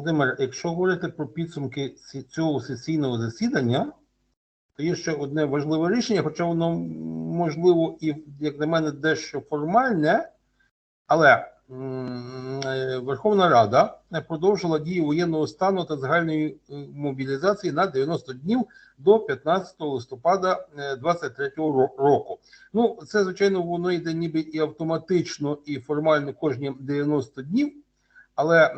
Володимир, якщо говорити про підсумки цього сесійного засідання, то є ще одне важливе рішення, хоча воно можливо і, як на мене, дещо формальне, але е, Верховна Рада е, продовжила дію воєнного стану та загальної е, мобілізації на 90 днів до 15 листопада 2023 року. Ну, це звичайно воно йде ніби і автоматично, і формально кожні 90 днів. Але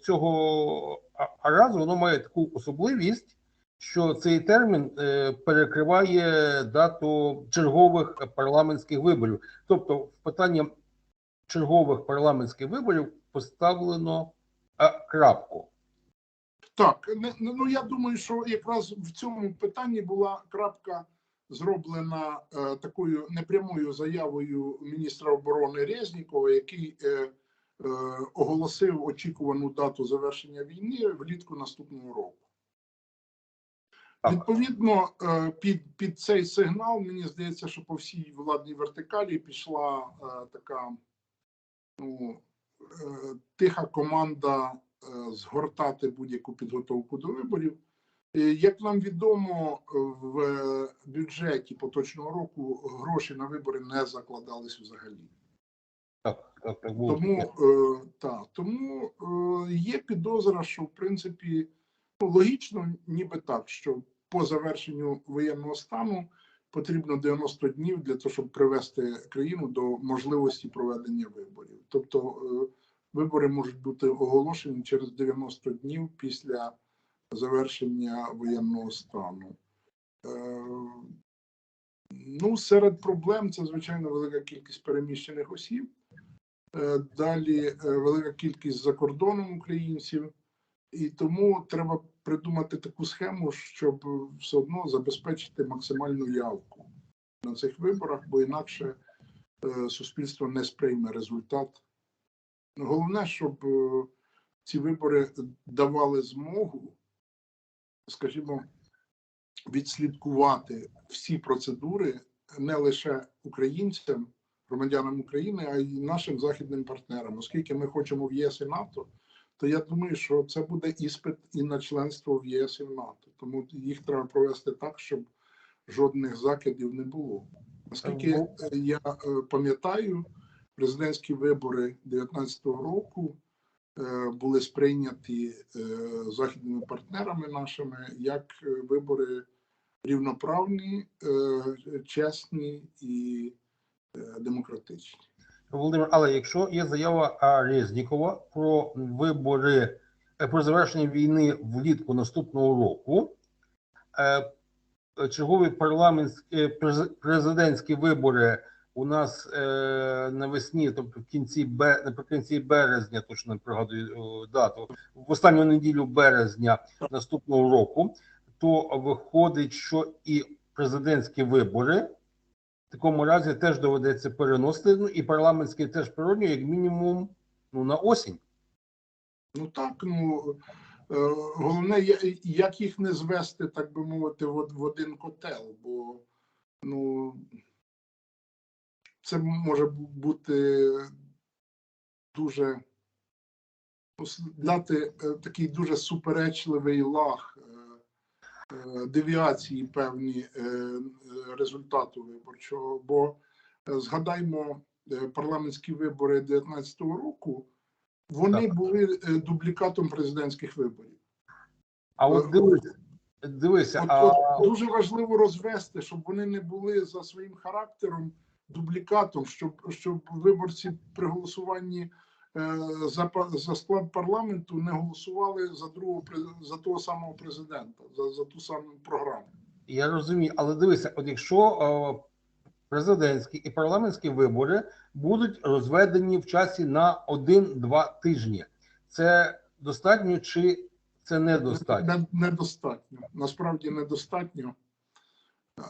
цього разу воно має таку особливість, що цей термін е, перекриває дату чергових парламентських виборів. Тобто, в питання чергових парламентських виборів поставлено крапку. Так, ну я думаю, що якраз в цьому питанні була крапка зроблена е, такою непрямою заявою міністра оборони Резнікова, який е, е, оголосив очікувану дату завершення війни влітку наступного року. Так. Відповідно, е, під, під цей сигнал мені здається, що по всій владній вертикалі пішла е, така ну, е, тиха команда е, згортати будь-яку підготовку до виборів. Е, Як нам відомо, е, в е, бюджеті поточного року гроші на вибори не закладались взагалі. Так, так, було. Тому, е, та, тому е, є підозра, що в принципі ну, логічно, ніби так, що по завершенню воєнного стану потрібно 90 днів для того, щоб привести країну до можливості проведення виборів.Тобто е, вибори можуть бути оголошені через 90 днів після завершення воєнного стану. Е, Ну, серед проблем це звичайно велика кількість переміщених осіб. Е, Далі е, велика кількість за кордоном українців, і тому треба придумати таку схему, щоб все одно забезпечити максимальну явку на цих виборах, бо інакше е, суспільство не сприйме результат. Головне, щоб ці вибори давали змогу, скажімо, відслідкувати всі процедури не лише українцям, громадянам України, а й нашим західним партнерам. Оскільки ми хочемо в ЄС і НАТО, то я думаю, що це буде іспит і на членство в єС і в НАТО. Тому їх треба провести так, щоб жодних закидів не було. Наскільки Ну, е, я е, пам'ятаю, президентські вибори 2019 року е, були сприйняті е, західними партнерами нашими як е, вибори рівноправні, е, чесні і е, демократичні. Володимир, але якщо є заява Резнікова про вибори е, про завершення війни влітку наступного року, е, чергові парламентські е, президентські вибори у нас навесні, тобто в кінці наприкінці березня, точно не пригадую дату, в останню неділю березня наступного року, то виходить, що і президентські вибори такому разі теж доведеться переносити. Ну і парламентський теж природньо, як мінімум, ну на осінь. Ну так, ну е, головне, як їх не звести, так би мовити, в, один котел, бо ну це може бути дуже ну, дати е, такий дуже суперечливий лаг е, девіації певні е, результату виборчого. Бо е, згадаймо е, парламентські вибори 2019 року. Вони Так. були дублікатом президентських виборів. А от дивись, дивися, От, а от дуже важливо розвести, щоб вони не були за своїм характером дублікатом, щоб, щоб виборці при голосуванні за, за склад парламенту не голосували за другого за того самого президента, за, за ту саму програму. я розумію, але дивися, от якщо е, президентські і парламентські вибори будуть розведені в часі на один-два тижні, це достатньо чи це недостатньо? Не- Недостатньо. Насправді недостатньо.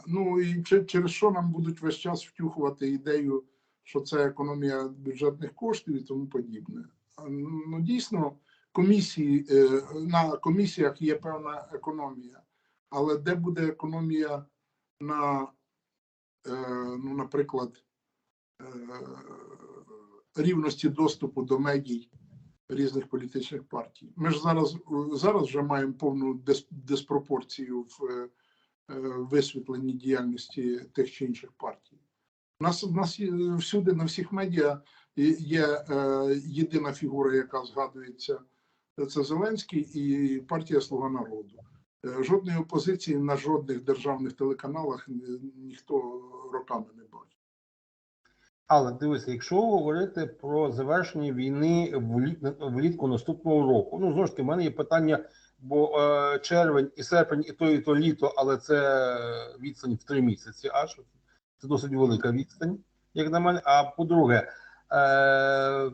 Ну і через що нам будуть весь час втюхувати ідею, що це економія бюджетних коштів і тому подібне. Ну дійсно, комісії е, на комісіях є певна економія, але де буде економія на, е, ну, наприклад, е, рівності доступу до медій різних політичних партій. Ми ж зараз зараз вже маємо повну диспропорцію в висвітленні діяльності тих чи інших партій. У нас, у нас всюди на всіх медіа є- е, єдина фігура, яка згадується. Це Зеленський і партія Слуга народу. Е, Жодної опозиції на жодних державних телеканалах ні- ніхто роками не бачить. Але дивися, якщо говорити про завершення війни влі- влітку наступного року, ну знову ж таки, в мене є питання, бо е, червень і серпень, і то, і то літо, але це відстань в три місяці. Аж це досить велика відстань, як на мене. А по-друге, е,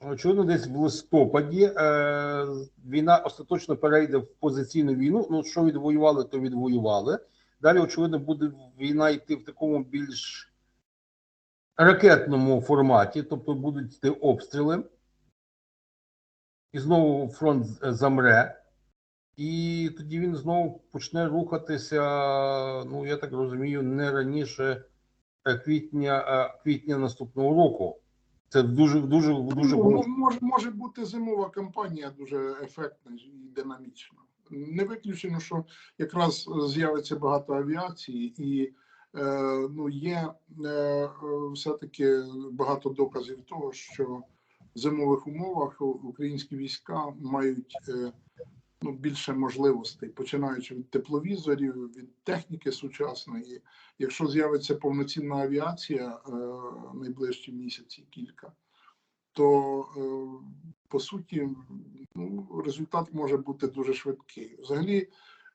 очевидно, десь в листопаді е, війна остаточно перейде в позиційну війну. Ну, що відвоювали, то відвоювали. Далі, очевидно, буде війна йти в такому більш ракетному форматі, тобто будуть йти обстріли, і знову фронт замре, і тоді він знову почне рухатися, ну я так розумію, не раніше е, квітня, е, квітня наступного року. Це дуже дуже дуже Ну, може, може бути зимова кампанія дуже ефектна і динамічна. Не виключено, що якраз з'явиться багато авіації, і е, ну, є е, е, все-таки багато доказів того, що в зимових умовах українські війська мають е, ну, більше можливостей, починаючи від тепловізорів, від техніки сучасної. Якщо з'явиться повноцінна авіація е, найближчі місяці кілька, то е, по суті ну, результат може бути дуже швидкий. Взагалі,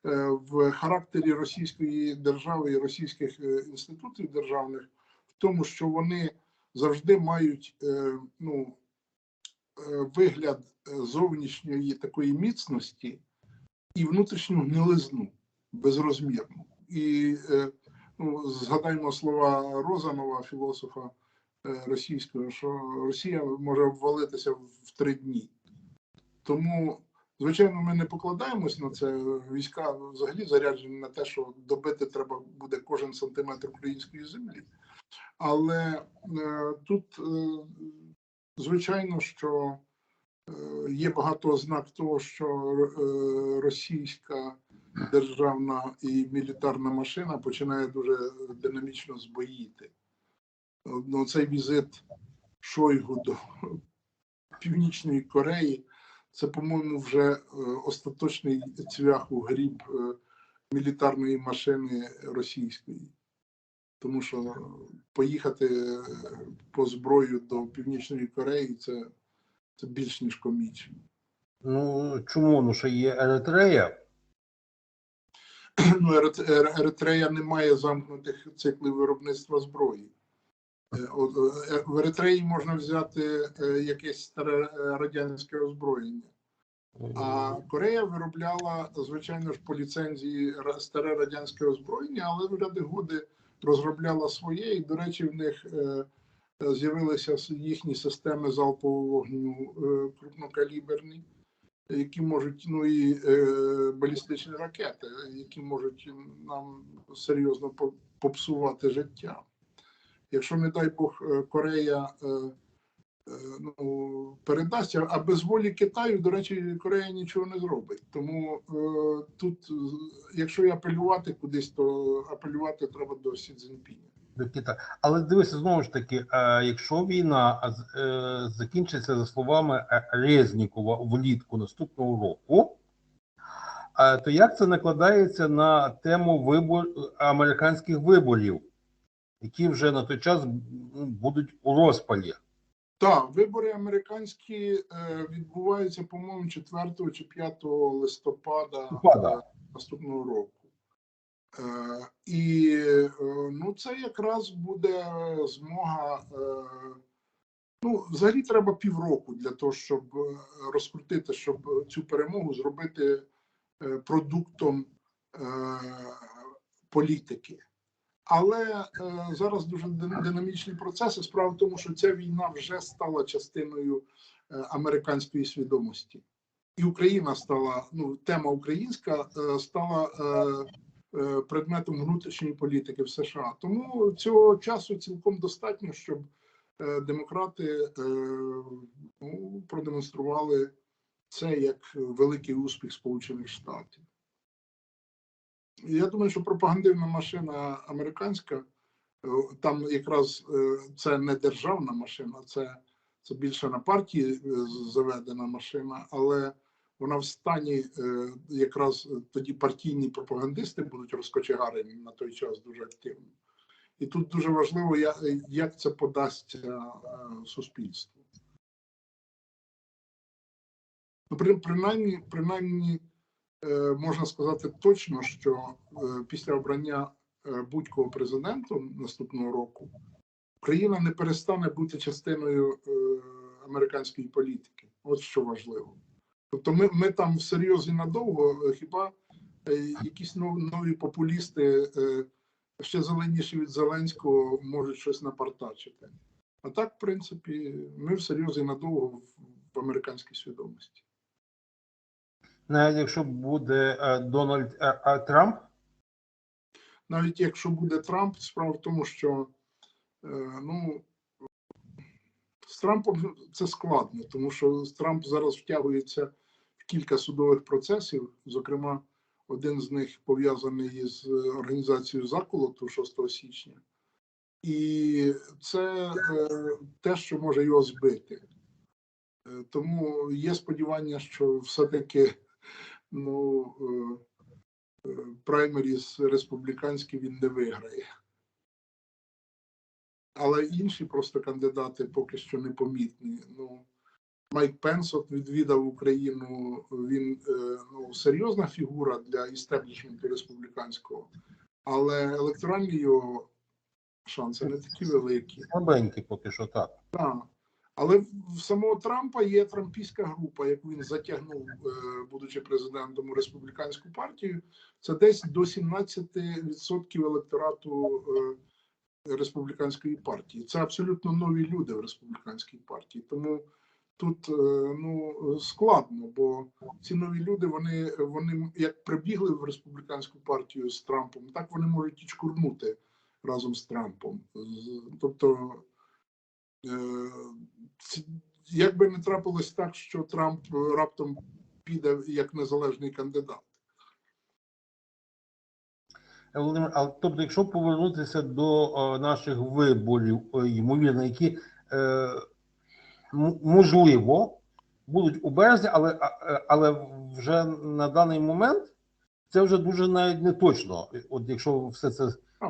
е, в характері Російської держави і російських е, інститутів державних в тому, що вони завжди мають е, ну, вигляд е, зовнішньої такої міцності і внутрішню гнилизну безрозмірну. І е, ну, згадаймо слова Розанова, філософа е, російського, що Росія може обвалитися в три дні. Тому, звичайно, ми не покладаємось на це. Війська взагалі заряджені на те, що добити треба буде кожен сантиметр української землі. Але е, тут, е, звичайно, що е, є багато ознак того, що е, російська державна і мілітарна машина починає дуже динамічно збоїти. Ну, цей візит Шойгу до Північної Кореї це, по-моєму, вже е, остаточний цвях у гріб мілітарної машини російської. Тому що поїхати е, по зброю до Північної Кореї це, це більш ніж комічно. Ну чому? Ну що є Еретрея? Ну, Еритрея не має замкнутих циклів виробництва зброї. Е, е, В Еритреї можна взяти якесь старе радянське озброєння. А Корея виробляла, звичайно ж, по ліцензії старе радянське озброєння, але в ряди годи розробляла своє, і, до речі, в них е, е, з'явилися їхні системи залпового вогню е, крупнокаліберні, які можуть, ну і балістичні ракети, які можуть нам серйозно попсувати життя. Якщо, не дай Бог, Корея ну, передасть, а без волі Китаю, до речі, Корея нічого не зробить. Тому е, тут, е, якщо і апелювати кудись, то апелювати треба до Сі Цзіньпіня. до Китаю. Але дивися, знову ж таки, е, якщо війна е, закінчиться за словами Резнікова влітку наступного року, то як це накладається на тему вибор американських виборів, які вже на той час будуть у розпалі? Так, вибори американські е, відбуваються, по-моєму, 4 чи 5 листопада, е, наступного року. Е, і е, ну, це якраз буде змога. Ну, взагалі треба півроку для того, щоб розкрутити, щоб цю перемогу зробити продуктом політики. Але е, зараз дуже динамічні процеси. Справа в тому, що ця війна вже стала частиною е, американської свідомості, і Україна стала ну тема українська е, стала предметом внутрішньої політики в США. Тому цього часу цілком достатньо, щоб демократи ну, продемонстрували це як великий успіх Сполучених Штатів. Я думаю, що пропагандивна машина американська, е, там якраз е, це не державна машина, це, це більше на партії е, заведена машина, але вона в стані якраз тоді партійні пропагандисти будуть розкочегарені на той час дуже активно. І тут дуже важливо, як це подасться суспільству. Ну, принаймні, принаймні можна сказати точно, що е, після обрання е, будь-кого президентом наступного року Україна не перестане бути частиною е, американської політики. От що важливо. Тобто, ми, ми там всерйоз і надовго, е, хіба е, якісь нов- нові популісти, е, ще зеленіші від Зеленського, можуть щось напартачити. А так, в принципі, ми всерйоз і надовго в американській свідомості. Навіть якщо буде е, Дональд е, е, Трамп, навіть якщо буде Трамп, справа в тому, що ну, з Трампом це складно, тому що Трамп зараз втягується в кілька судових процесів. Зокрема, один з них пов'язаний з організацією заколоту 6 січня, і це те, що може його збити. Тому є сподівання, що все-таки ну, е, е, праймеріс республіканські він не виграє. Але інші просто кандидати поки що непомітні. Ну, Майк Пенс от відвідав Україну. Він е, ну, серйозна фігура для істеблішменту республіканського, але електоральні його шанси не такі великі. слабенький поки що так. Так. Але в самого Трампа є трампійська група, яку він затягнув, е, будучи президентом у республіканську партію. Це десь до 17% електорату е, республіканської партії. Це абсолютно нові люди в республіканській партії. Тому тут е, ну складно, бо ці нові люди вони, вони як прибігли в республіканську партію з Трампом, так вони можуть і чкурнути разом з Трампом. Тобто. Е, ці- Як би не трапилось так, що Трамп е, раптом піде як незалежний кандидат. Е, Володимир, а тобто, якщо повернутися до е, наших виборів, ймовірно, які е, можливо будуть у березні, але, але вже на даний момент це вже дуже навіть не точно. От якщо все це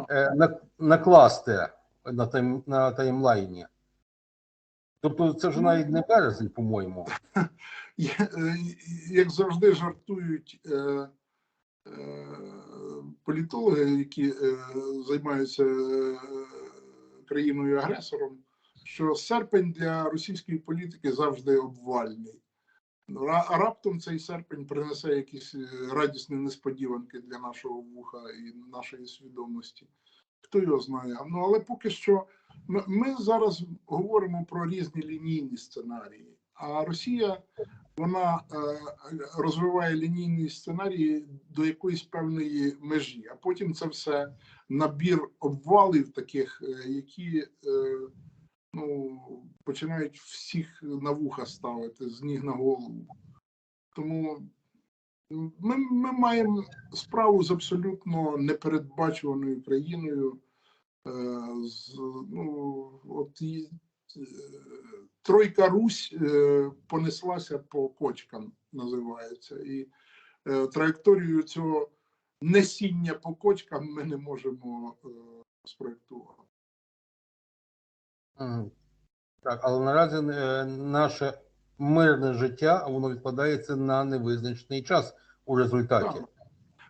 е, накласти на, тайм, на таймлайні. Тобто це вже навіть не березень, по-моєму. Е, Як завжди жартують е, е, політологи, які е, займаються е, країною агресором, що серпень для російської політики завжди обвальний. Ну, А раптом цей серпень принесе якісь е, радісні несподіванки для нашого вуха і нашої свідомості. Хто його знає? Ну але поки що ми, зараз говоримо про різні лінійні сценарії. А Росія вона е, розвиває лінійні сценарії до якоїсь певної межі, а потім це все набір обвалів, таких, е, які е, ну, починають всіх на вуха ставити з ніг на голову. Тому ми, ми маємо справу з абсолютно непередбачуваною країною. Е, ну, от і, е, Тройка Русь е, понеслася по кочкам, називається. І траєкторію цього несіння по кочкам ми не можемо спроєктувати. Так, але наразі наше мирне життя воно відкладається на невизначений час у результаті. Так.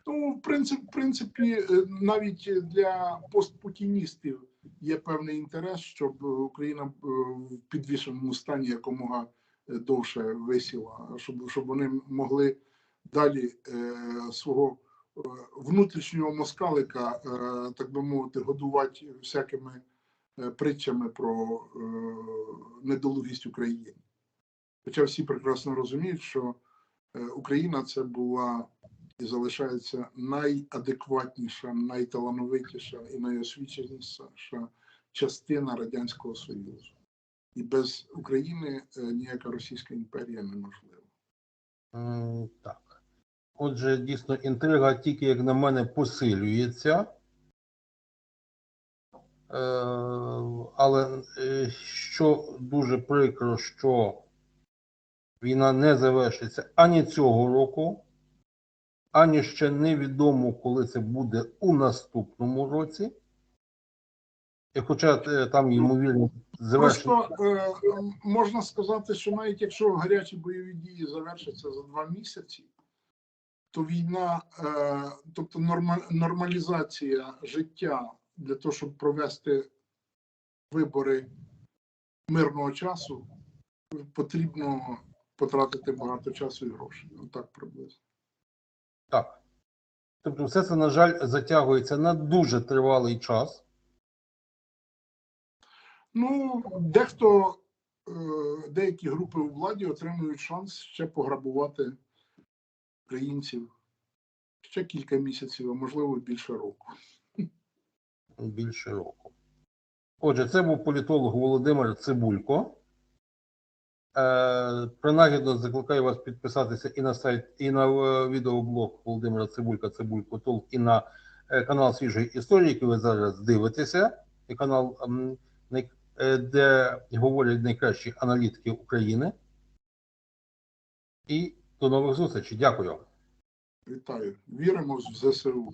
Ну, в принципі, в принципі, е, навіть для постпутіністів є певний інтерес, щоб Україна е, в підвішеному стані якомога е, довше висіла, щоб, щоб вони могли далі свого внутрішнього москалика, так би мовити, годувати всякими притчами про недолугість України. Хоча всі прекрасно розуміють, що Україна це була і залишається найадекватніша, найталановитіша і найосвіченіша частина Радянського Союзу. І без України е, ніяка Російська імперія неможлива. М, Так. Отже, дійсно, інтрига тільки, як на мене, посилюється. Е, Але е, що дуже прикро, що війна не завершиться ані цього року, ані ще невідомо, коли це буде у наступному році. І хоча е, там ймовірно завершення. Просто е, можна сказати, що навіть якщо гарячі бойові дії завершаться за два місяці, то війна, е, тобто нормалізація життя для того, щоб провести вибори мирного часу, потрібно потратити багато часу і грошей. Отак приблизно. Так. Тобто, все це, на жаль, затягується на дуже тривалий час. Ну, дехто, е, деякі групи у владі отримують шанс ще пограбувати українців ще кілька місяців, а можливо більше року. більше року. Отже, це був політолог Володимир Цибулько. Е, принагідно закликаю вас підписатися і на сайт, і на е, відеоблог Володимира Цибулька, Цибулько Толк, і на е, канал свіжої історії, який ви зараз дивитеся, і канал, де говорять найкращі аналітики України. І до нових зустрічей. Дякую. Вітаю. Віримо в ЗСУ.